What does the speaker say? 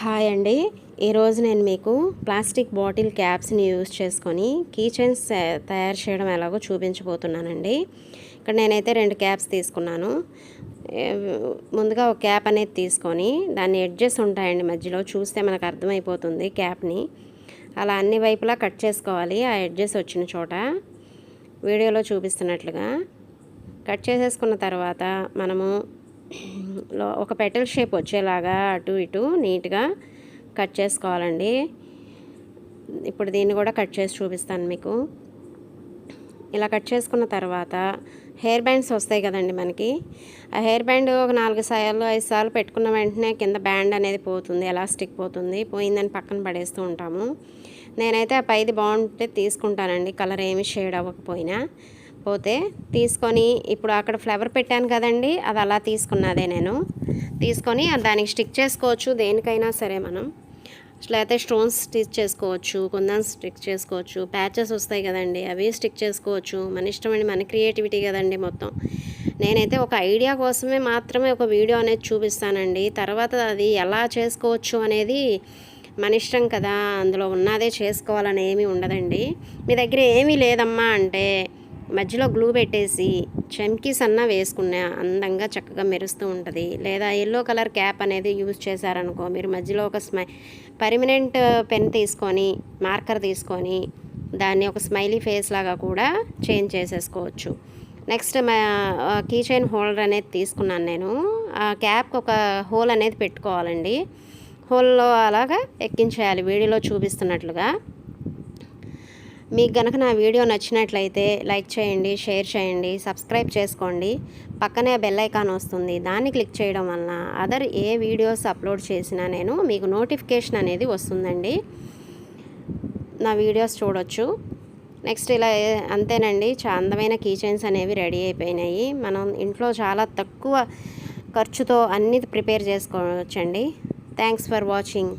Hi అండి. ఈరోజు నేను మీకు ప్లాస్టిక్ బాటిల్ క్యాప్స్ని యూజ్ చేసుకొని కీచెన్స్ తయారు చేయడం ఎలాగో చూపించబోతున్నానండి. ఇక్కడ నేనైతే రెండు క్యాప్స్ తీసుకున్నాను. ముందుగా ఒక క్యాప్ అనేది తీసుకొని దాన్ని ఎడ్జెస్ ఉంటాయండి మధ్యలో చూస్తే మనకు అర్థమైపోతుంది క్యాప్ని. అలా అన్ని వైపులా కట్ చేసుకోవాలి ఆ ఎడ్జెస్ వచ్చిన చోట. వీడియోలో చూపిస్తున్నట్లుగా కట్ చేసేసుకున్న తర్వాత మనము ఒక పెటల్ షేప్ వచ్చేలాగా అటు ఇటు నీట్గా కట్ చేసుకోవాలండి. ఇప్పుడు దీన్ని కూడా కట్ చేసి చూపిస్తాను మీకు. ఇలా కట్ చేసుకున్న తర్వాత హెయిర్ బ్యాండ్స్ వస్తాయి కదండి మనకి. ఆ హెయిర్ బ్యాండ్ ఒక నాలుగు సార్లు ఐదు సార్లు పెట్టుకున్న వెంటనే కింద బ్యాండ్ అనేది పోతుంది ఎలాస్టిక్ పోతుంది పోయిందని పక్కన పడేస్తూ ఉంటాము. నేనైతే ఆ పైది బాగుంటే తీసుకుంటానండి కలర్ ఏమి షేడ్ అవ్వకపోయినా. పోతే తీసుకొని ఇప్పుడు అక్కడ ఫ్లవర్ పెట్టాను కదండి అది అలా తీసుకున్నదే నేను. తీసుకొని దానికి స్టిక్ చేసుకోవచ్చు దేనికైనా సరే మనం. లేకపోతే స్టోన్స్ స్టిచ్ చేసుకోవచ్చు కొందరు స్టిక్ చేసుకోవచ్చు ప్యాచెస్ వస్తాయి కదండి అవి స్టిక్ చేసుకోవచ్చు. మన ఇష్టమండి మన క్రియేటివిటీ కదండి మొత్తం. నేనైతే ఒక ఐడియా కోసమే మాత్రమే ఒక వీడియో అనేది చూపిస్తానండి. తర్వాత అది ఎలా చేసుకోవచ్చు అనేది మన ఇష్టం కదా అందులో ఉన్నదే చేసుకోవాలని ఏమీ ఉండదండి. మీ దగ్గర ఏమీ లేదమ్మా అంటే మధ్యలో గ్లూ పెట్టేసి చమ్కీస్ సన్న వేసుకున్న అందంగా చక్కగా మెరుస్తూ ఉంటుంది. లేదా ఎల్లో కలర్ క్యాప్ అనేది యూజ్ చేశారనుకో మీరు మధ్యలో ఒక స్మై పర్మనెంట్ పెన్ తీసుకొని మార్కర్ తీసుకొని దాన్ని ఒక స్మైలీ ఫేస్ లాగా కూడా చేంజ్ చేసేసుకోవచ్చు. నెక్స్ట్ మా కీ చైన్ హోల్డర్ అనేది తీసుకున్నాను నేను. ఆ క్యాప్కి ఒక హోల్ అనేది పెట్టుకోవాలండి. హోల్లో అలాగా ఎక్కించేయాలి వీడియోలో చూపిస్తున్నట్లుగా. మీకు గనక నా వీడియో నచ్చినట్లయితే లైక్ చేయండి షేర్ చేయండి సబ్స్క్రైబ్ చేసుకోండి. పక్కనే బెల్ ఐకాన్ వస్తుంది. దాన్ని క్లిక్ చేయడం వలన అదర్ ఏ వీడియోస్ అప్లోడ్ చేసినా నేను మీకు నోటిఫికేషన్ అనేది వస్తుందండి. నా వీడియోస్ చూడొచ్చు. నెక్స్ట్ ఇలా అంతేనండి. చాలా అందమైన కీచైన్స్ అనేవి రెడీ అయిపోయినాయి. మనం ఇంట్లో చాలా తక్కువ ఖర్చుతో అన్నీ ప్రిపేర్ చేసుకోవచ్చండి. Thanks for watching.